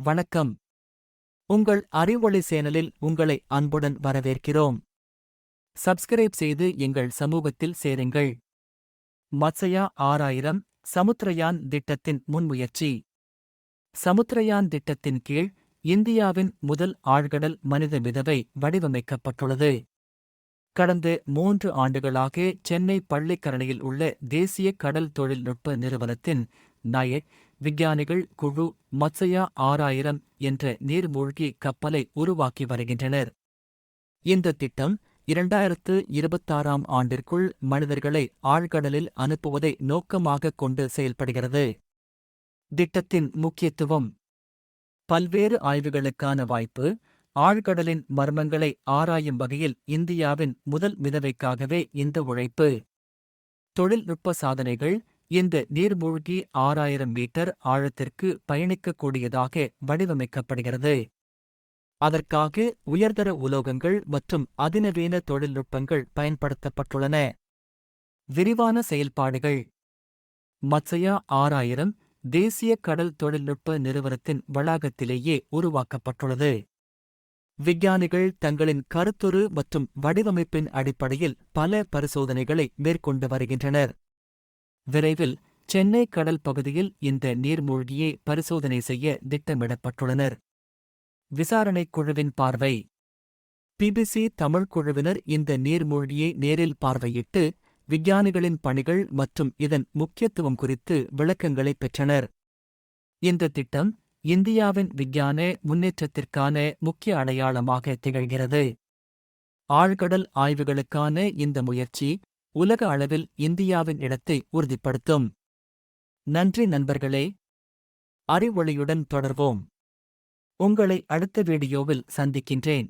வணக்கம். உங்கள் அறிவொளி சேனலில் உங்களை அன்புடன் வரவேற்கிறோம். சப்ஸ்கிரைப் செய்து எங்கள் சமூகத்தில் சேருங்கள். மத்சயா ஆறாயிரம் சமுத்திரயான் திட்டத்தின் முன்முயற்சி. சமுத்திரயான் திட்டத்தின் கீழ் இந்தியாவின் முதல் ஆழ்கடல் மனித விதவை வடிவமைக்கப்பட்டுள்ளது. கடந்த மூன்று ஆண்டுகளாக சென்னை பள்ளிக்கரணையில் உள்ள தேசிய கடல் தொழில்நுட்ப நிறுவனத்தின் நாயக் விஞ்ஞானிகள் குழு மத்சயா ஆறாயிரம் என்ற நீர்மூழ்கி கப்பலை உருவாக்கி வருகின்றனர். இந்த திட்டம் இரண்டாயிரத்து இருபத்தாறாம் ஆண்டிற்குள் மனிதர்களை ஆழ்கடலில் அனுப்புவதை நோக்கமாகக் கொண்டு செயல்படுகிறது. திட்டத்தின் முக்கியத்துவம் பல்வேறு ஆய்வுகளுக்கான வாய்ப்பு ஆழ்கடலின் மர்மங்களை ஆராயும் வகையில் இந்தியாவின் முதல் மிதவைக்காகவே இந்த உழைப்பு. தொழில்நுட்ப சாதனைகள் இந்த நீர்மூழ்கி ஆறாயிரம் மீட்டர் ஆழத்திற்கு பயணிக்கக்கூடியதாக வடிவமைக்கப்படுகிறது. அதற்காக உயர்தர உலோகங்கள் மற்றும் அதிநவீன தொழில்நுட்பங்கள் பயன்படுத்தப்பட்டுள்ளன. விரிவான செயல்பாடுகள். மத்சயா ஆறாயிரம் தேசிய கடல் தொழில்நுட்ப நிறுவனத்தின் வளாகத்திலேயே உருவாக்கப்பட்டுள்ளது. விஞ்ஞானிகள் தங்களின் கருத்துரு மற்றும் வடிவமைப்பின் அடிப்படையில் பல பரிசோதனைகளை மேற்கொண்டு வருகின்றனர். விரைவில் சென்னை கடல் பகுதியில் இந்த நீர்மூழ்கியை பரிசோதனை செய்ய திட்டமிடப்பட்டுள்ளனர். விசாரணைக் குழுவின் பார்வை. பிபிசி தமிழ் குழுவினர் இந்த நீர்மூழ்கியை நேரில் பார்வையிட்டு விஞ்ஞானிகளின் பணிகள் மற்றும் இதன் முக்கியத்துவம் குறித்து விளக்கங்களை பெற்றனர். இந்த திட்டம் இந்தியாவின் விஞ்ஞான முன்னேற்றத்திற்கான முக்கிய அடையாளமாக திகழ்கிறது. ஆழ்கடல் ஆய்வுகளுக்கான இந்த முயற்சி உலக அளவில் இந்தியாவின் இடத்தை உறுதிப்படுத்தும். நன்றி நண்பர்களே. அறிவொளியுடன் தொடர்வோம். உங்களை அடுத்த வீடியோவில் சந்திக்கின்றேன்.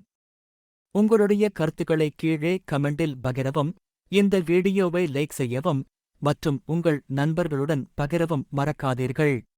உங்களுடைய கருத்துக்களை கீழே கமெண்டில் பகிரவும் இந்த வீடியோவை லைக் செய்யவும் மற்றும் உங்கள் நண்பர்களுடன் பகிரவும் மறக்காதீர்கள்.